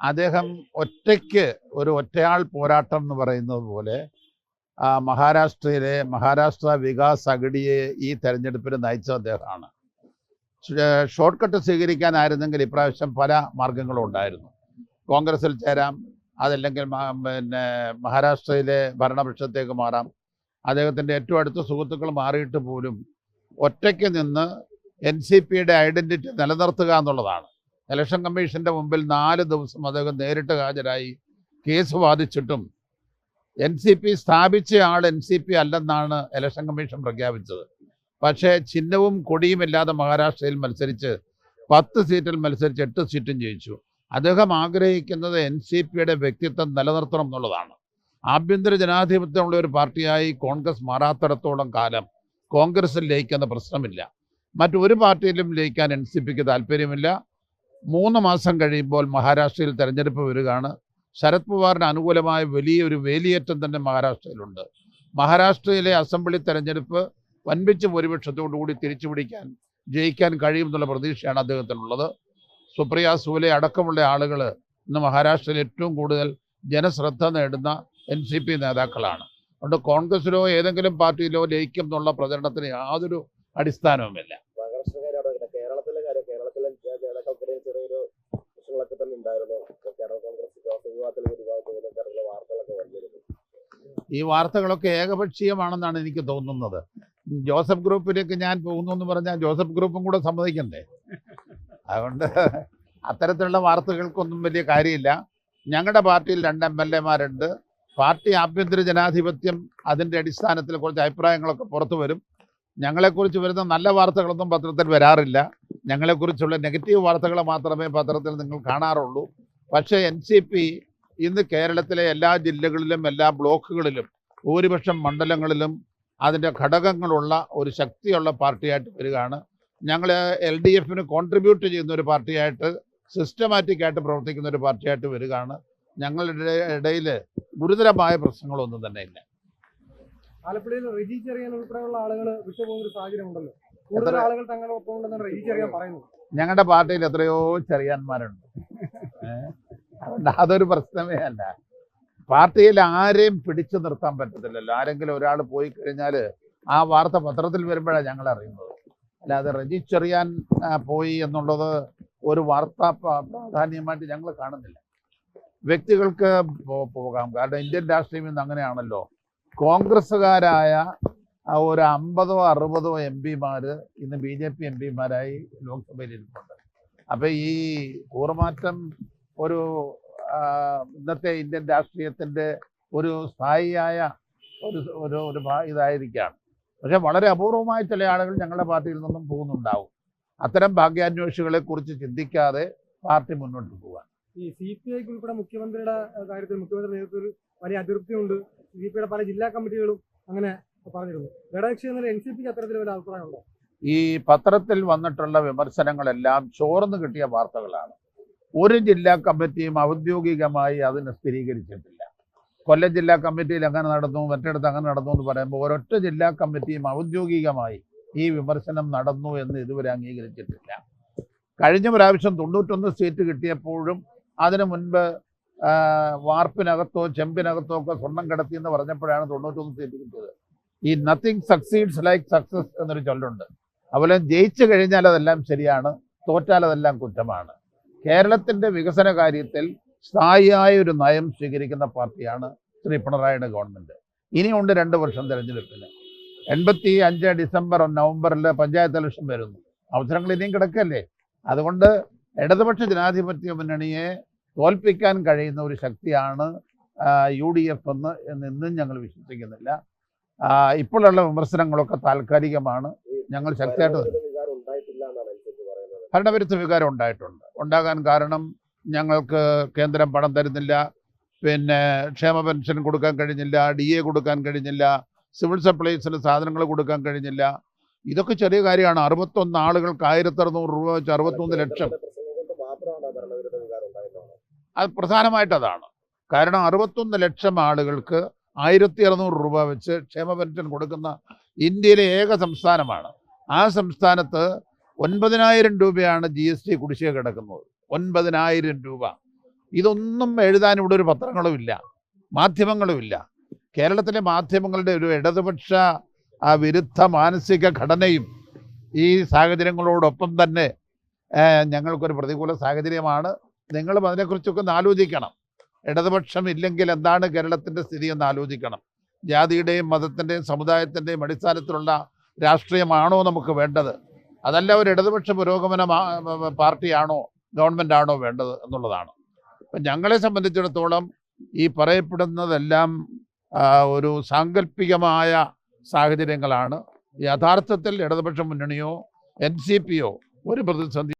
അദ്ദേഹം ഒറ്റയ്ക്ക് ഒരു ഒറ്റയാൾ പോരാട്ടം എന്ന് പറയുന്നത് പോലെ മഹാരാഷ്ട്രയിലെ മഹാരാഷ്ട്ര വികാസ് അഗഡിയെ ഈ തെരഞ്ഞെടുപ്പിൽ നയിച്ച അദ്ദേഹമാണ്. ഷോർട്ട് കട്ട് സ്വീകരിക്കാനായിരുന്നെങ്കിൽ ഇപ്രാവശ്യം പല മാർഗങ്ങളും ഉണ്ടായിരുന്നു. കോൺഗ്രസിൽ ചേരാം അതല്ലെങ്കിൽ പിന്നെ മഹാരാഷ്ട്രയിലെ ഭരണപക്ഷത്തേക്ക് മാറാം. അദ്ദേഹത്തിന്റെ ഏറ്റവും അടുത്ത സുഹൃത്തുക്കൾ മാറിയിട്ട് പോലും ഒറ്റയ്ക്ക് നിന്ന് എൻ സി പിയുടെ ഐഡന്റിറ്റി നിലനിർത്തുക എന്നുള്ളതാണ്. ഇലക്ഷൻ കമ്മീഷന്റെ മുമ്പിൽ നാല് ദിവസം അദ്ദേഹം നേരിട്ട് ഹാജരായി. കേസ് വാദിച്ചിട്ടും എൻ സി പി സ്ഥാപിച്ച ആൾ എൻ സി പി അല്ലെന്നാണ് ഇലക്ഷൻ കമ്മീഷൻ പ്രഖ്യാപിച്ചത്. പക്ഷേ ചിഹ്നവും കൊടിയും ഇല്ലാതെ മഹാരാഷ്ട്രയിൽ മത്സരിച്ച് പത്ത് സീറ്റിൽ മത്സരിച്ച് എട്ട് സീറ്റും ജയിച്ചു. അദ്ദേഹം ആഗ്രഹിക്കുന്നത് എൻ സി പിയുടെ വ്യക്തിത്വം നിലനിർത്തണം എന്നുള്ളതാണ്. ആഭ്യന്തര ജനാധിപത്യമുള്ള ഒരു പാർട്ടിയായി കോൺഗ്രസ് മാറാത്തിടത്തോളം കാലം കോൺഗ്രസിൽ ലയിക്കുന്ന പ്രശ്നമില്ല. മറ്റൊരു പാർട്ടിയിലും ലയിക്കാൻ എൻ സി പിക്ക് താല്പര്യമില്ല. മൂന്ന് മാസം കഴിയുമ്പോൾ മഹാരാഷ്ട്രയിൽ തെരഞ്ഞെടുപ്പ് വരികയാണ്. ശരത് പവാറിന് അനുകൂലമായ വലിയൊരു വേലിയേറ്റം തന്നെ മഹാരാഷ്ട്രയിലുണ്ട്. മഹാരാഷ്ട്രയിലെ അസംബ്ലി തെരഞ്ഞെടുപ്പ് വൻപിച്ച ഭൂരിപക്ഷത്തോടുകൂടി തിരിച്ചു പിടിക്കാൻ ജയിക്കാൻ കഴിയുമെന്നുള്ള പ്രതീക്ഷയാണ് അദ്ദേഹത്തിനുള്ളത്. സുപ്രിയ സൂലെ അടക്കമുള്ള ആളുകൾ ഇന്ന് മഹാരാഷ്ട്രയിൽ ഏറ്റവും കൂടുതൽ ജനശ്രദ്ധ നേടുന്ന എൻ സി പി നേതാക്കളാണ്. അതുകൊണ്ട് കോൺഗ്രസിലോ ഏതെങ്കിലും പാർട്ടിയിലോ ലയിക്കും എന്നുള്ള പ്രചരണത്തിന് യാതൊരു അടിസ്ഥാനവുമില്ല. പ്രശ്നങ്ങളൊക്കെ തന്നെ ഉണ്ടായിരുന്നു. കേരള കോൺഗ്രസ് ജോസഫ് വിഭാഗത്തിൽ ഒരു വിഭാഗത്തിൽ നിന്ന് വാർത്തകളൊക്കെ വന്നിരുന്നു. ഈ വാർത്തകളൊക്കെ ഏകപക്ഷീയമാണെന്നാണ് എനിക്ക് തോന്നുന്നത്. ജോസഫ് ഗ്രൂപ്പിലേക്ക് ഞാൻ പോകുന്നു എന്ന് പറഞ്ഞാൽ ജോസഫ് ഗ്രൂപ്പും കൂടെ സമ്മതിക്കണ്ടേ? അതുകൊണ്ട് അത്തരത്തിലുള്ള വാർത്തകൾക്കൊന്നും വലിയ കാര്യമില്ല. ഞങ്ങളുടെ പാർട്ടിയിൽ രണ്ട് എം എൽ എമാരുണ്ട് പാർട്ടി ആഭ്യന്തര ജനാധിപത്യം അതിന്റെ അടിസ്ഥാനത്തിൽ കുറച്ച് അഭിപ്രായങ്ങളൊക്കെ പുറത്തു വരും. ഞങ്ങളെക്കുറിച്ച് വരുന്ന നല്ല വാർത്തകളൊന്നും പത്രത്തിൽ വരാറില്ല. ഞങ്ങളെക്കുറിച്ചുള്ള നെഗറ്റീവ് വാർത്തകൾ മാത്രമേ പത്രത്തിൽ നിങ്ങൾ കാണാറുള്ളൂ. പക്ഷേ എൻ സി പി ഇന്ന് കേരളത്തിലെ എല്ലാ ജില്ലകളിലും എല്ലാ ബ്ലോക്കുകളിലും ഭൂരിപക്ഷം മണ്ഡലങ്ങളിലും അതിന്റെ ഘടകങ്ങളുള്ള ഒരു ശക്തിയുള്ള പാർട്ടിയായിട്ട് വരികയാണ്. ഞങ്ങൾ എൽ ഡി എഫിന് കോൺട്രിബ്യൂട്ട് ചെയ്യുന്ന ഒരു പാർട്ടിയായിട്ട് സിസ്റ്റമാറ്റിക്കായിട്ട് പ്രവർത്തിക്കുന്ന ഒരു പാർട്ടിയായിട്ട് വരികയാണ്. ഞങ്ങളുടെ ഇടയിൽ ഗുരുതരമായ പ്രശ്നങ്ങളൊന്നും തന്നെ ഇല്ല. ആലപ്പുഴയിൽ റെജി ചെറിയാൻ ഉൾപ്പെടെയുള്ള ആളുകൾ വിട്ടുപോകുന്ന ഒരു സാഹചര്യം ഉണ്ടല്ലോ കൂടുതൽ ആളുകൾ ആളുകൾ ഒപ്പം ഉണ്ടെന്നാണ് റെജി ചെറിയാൻ പറയുന്നു. ഞങ്ങളുടെ പാർട്ടിയിൽ എത്രയോ ചെറിയാന്മാരുണ്ട്. അതുകൊണ്ട് അതൊരു പ്രശ്നമേ അല്ല. പാർട്ടിയിൽ ആരെയും പിടിച്ചു നിർത്താൻ പറ്റത്തില്ലല്ലോ. ആരെങ്കിലും ഒരാൾ പോയി കഴിഞ്ഞാൽ ആ വാർത്ത പത്രത്തിൽ വരുമ്പോഴാണ് ഞങ്ങൾ അറിയുന്നത്. അല്ലാതെ റെജി ചെറിയാൻ പോയി എന്നുള്ളത് ഒരു വാർത്താ പ്രാധാന്യമായിട്ട് ഞങ്ങൾ കാണുന്നില്ല. വ്യക്തികൾക്ക് പോകാം. കാരണം ഇന്ത്യൻ രാഷ്ട്രീയം ഇന്ന് അങ്ങനെയാണല്ലോ. കോൺഗ്രസ്സുകാരായ ഒരു അമ്പതോ അറുപതോ എം പിമാര് ഇന്ന് ബി ജെ പി എം പിമാരായി ലോക്സഭയിൽ ഇരിപ്പുണ്ട്. അപ്പൊ ഈ കൂറുമാറ്റം ഒരു ഇന്നത്തെ ഇന്ത്യൻ രാഷ്ട്രീയത്തിന്റെ ഒരു സ്ഥായിയായ ഒരു ഒരു ഒരു ഇതായിരിക്കാം പക്ഷെ വളരെ അപൂർവമായ ചില ആളുകൾ ഞങ്ങളുടെ പാർട്ടിയിൽ നിന്നും പോകുന്നുണ്ടാവും. അത്തരം ഭാഗ്യാന്വേഷികളെ കുറിച്ച് ചിന്തിക്കാതെ പാർട്ടി മുന്നോട്ട് പോകാൻ ഈ സി പി ഐക്ക് ഉൾപ്പെടെ മുഖ്യമന്ത്രിയുടെ കാര്യത്തിൽ മുഖ്യമന്ത്രി നേതൃത്വത്തിൽ വലിയ അതൃപ്തിയുണ്ട് സി പിയുടെ പല ജില്ലാ കമ്മിറ്റികളും അങ്ങനെ പറഞ്ഞിരുന്നു. ഘടകക്ഷി എന്നതിൽ എൻ സി പിക്ക് അത്തരത്തിൽ വല്ല അഭിപ്രായമുണ്ടോ? ഈ പത്രത്തിൽ വന്നിട്ടുള്ള വിമർശനങ്ങളെല്ലാം ചോർന്നു കിട്ടിയ വാർത്തകളാണ്. ഒരു ജില്ലാ കമ്മിറ്റിയും ഔദ്യോഗികമായി അതിനെ സ്ഥിരീകരിച്ചിട്ടില്ല. കൊല്ലം ജില്ലാ കമ്മിറ്റിയിൽ അങ്ങനെ നടന്നു മറ്റിടത്ത് അങ്ങനെ നടന്നു എന്ന് പറയുമ്പോൾ ഒരൊറ്റ ജില്ലാ കമ്മിറ്റിയും ഔദ്യോഗികമായി ഈ വിമർശനം നടന്നു എന്ന് ഇതുവരെ അംഗീകരിച്ചിട്ടില്ല. കഴിഞ്ഞ പ്രാവശ്യം തൊണ്ണൂറ്റൊന്ന് സീറ്റ് കിട്ടിയപ്പോഴും അതിനു മുൻപ് വാർപ്പിനകത്തോ ചെമ്പിനകത്തോ ഒക്കെ സ്വർണം കിടത്തി എന്ന് പറഞ്ഞപ്പോഴാണ് തൊണ്ണൂറ്റൊന്ന് സീറ്റ് കിട്ടിയത്. ഈ നത്തിങ് സക്സീഡ്സ് ലൈക്ക് സക്സസ് എന്നൊരു ചൊല്ലുണ്ട്. അതുപോലെ ജയിച്ചു കഴിഞ്ഞാൽ അതെല്ലാം ശരിയാണ് തോറ്റാൽ അതെല്ലാം കുറ്റമാണ്. കേരളത്തിന്റെ വികസന കാര്യത്തിൽ സ്ഥായിയായ ഒരു നയം സ്വീകരിക്കുന്ന പാർട്ടിയാണ് ശ്രീ പിണറായിയുടെ ഗവൺമെന്റ്. ഇനിയുണ്ട് രണ്ട് വർഷം തെരഞ്ഞെടുപ്പിന്. എൺപത്തി അഞ്ച് ഡിസംബർ നവംബറിൽ പഞ്ചായത്ത് ഇലക്ഷൻ വരുന്നു. അവസരങ്ങൾ ഇനിയും കിടക്കല്ലേ? അതുകൊണ്ട് ഇടതുപക്ഷ ജനാധിപത്യ മുന്നണിയെ തോൽപ്പിക്കാൻ കഴിയുന്ന ഒരു ശക്തിയാണ് യു ഡി എഫ് എന്ന് എന്നും ഞങ്ങൾ വിശ്വസിക്കുന്നില്ല. ഇപ്പോഴുള്ള വിമർശനങ്ങളൊക്കെ താൽക്കാലികമാണ്. ഞങ്ങൾ ശക്തിയായിട്ട് ഭരണവിരുദ്ധ വികാരം ഉണ്ടായിട്ടുണ്ട്. ഉണ്ടാകാൻ കാരണം ഞങ്ങൾക്ക് കേന്ദ്രം പണം തരുന്നില്ല. പിന്നെ ക്ഷേമ പെൻഷൻ കൊടുക്കാൻ കഴിഞ്ഞില്ല ഡി എ കൊടുക്കാൻ കഴിഞ്ഞില്ല സിവിൽ സപ്ലൈസിന് സാധനങ്ങൾ കൊടുക്കാൻ കഴിഞ്ഞില്ല. ഇതൊക്കെ ചെറിയ കാര്യമാണ്. അറുപത്തൊന്ന് ആളുകൾക്ക് ആയിരത്തി അറുന്നൂറ് രൂപ വെച്ച് അറുപത്തൊന്ന് ലക്ഷം. അത് പ്രധാനമായിട്ട് അതാണ്. കാരണം അറുപത്തൊന്ന് ലക്ഷം ആളുകൾക്ക് ആയിരത്തി അറുന്നൂറ് രൂപ വെച്ച് ക്ഷേമ പെൻഷൻ കൊടുക്കുന്ന ഇന്ത്യയിലെ ഏക സംസ്ഥാനമാണ്. ആ സംസ്ഥാനത്ത് ഒൻപതിനായിരം രൂപയാണ് ജി എസ് ടി കുടിശ്ശിക കിടക്കുന്നത്. ഒൻപതിനായിരം രൂപ. ഇതൊന്നും എഴുതാൻ ഇവിടെ ഒരു പത്രങ്ങളുമില്ല മാധ്യമങ്ങളുമില്ല കേരളത്തിലെ മാധ്യമങ്ങളുടെ ഒരു ഇടതുപക്ഷ വിരുദ്ധ മാനസിക ഘടനയും ഈ സാഹചര്യങ്ങളോടൊപ്പം തന്നെ ഞങ്ങൾക്കൊരു പ്രതികൂല സാഹചര്യമാണ്. നിങ്ങളും അതിനെക്കുറിച്ചൊക്കെ ഒന്ന് ആലോചിക്കണം. ഇടതുപക്ഷം ഇല്ലെങ്കിൽ എന്താണ് കേരളത്തിന്റെ സ്ഥിതി എന്ന് ആലോചിക്കണം. ജാതിയുടെയും മതത്തിന്റെയും സമുദായത്തിന്റെയും അടിസ്ഥാനത്തിലുള്ള രാഷ്ട്രീയമാണോ നമുക്ക് വേണ്ടത്? അതല്ല ഒരു ഇടതുപക്ഷ പുരോഗമന പാർട്ടിയാണോ ഗവൺമെന്റ് ആണോ വേണ്ടത് എന്നുള്ളതാണ്. അപ്പം ഞങ്ങളെ സംബന്ധിച്ചിടത്തോളം ഈ പറയപ്പെടുന്നതെല്ലാം ഒരു സാങ്കല്പികമായ സാഹചര്യങ്ങളാണ്. യഥാർത്ഥത്തിൽ ഇടതുപക്ഷ മുന്നണിയോ എൻ സി പിയോ ഒരു പ്രതിസന്ധി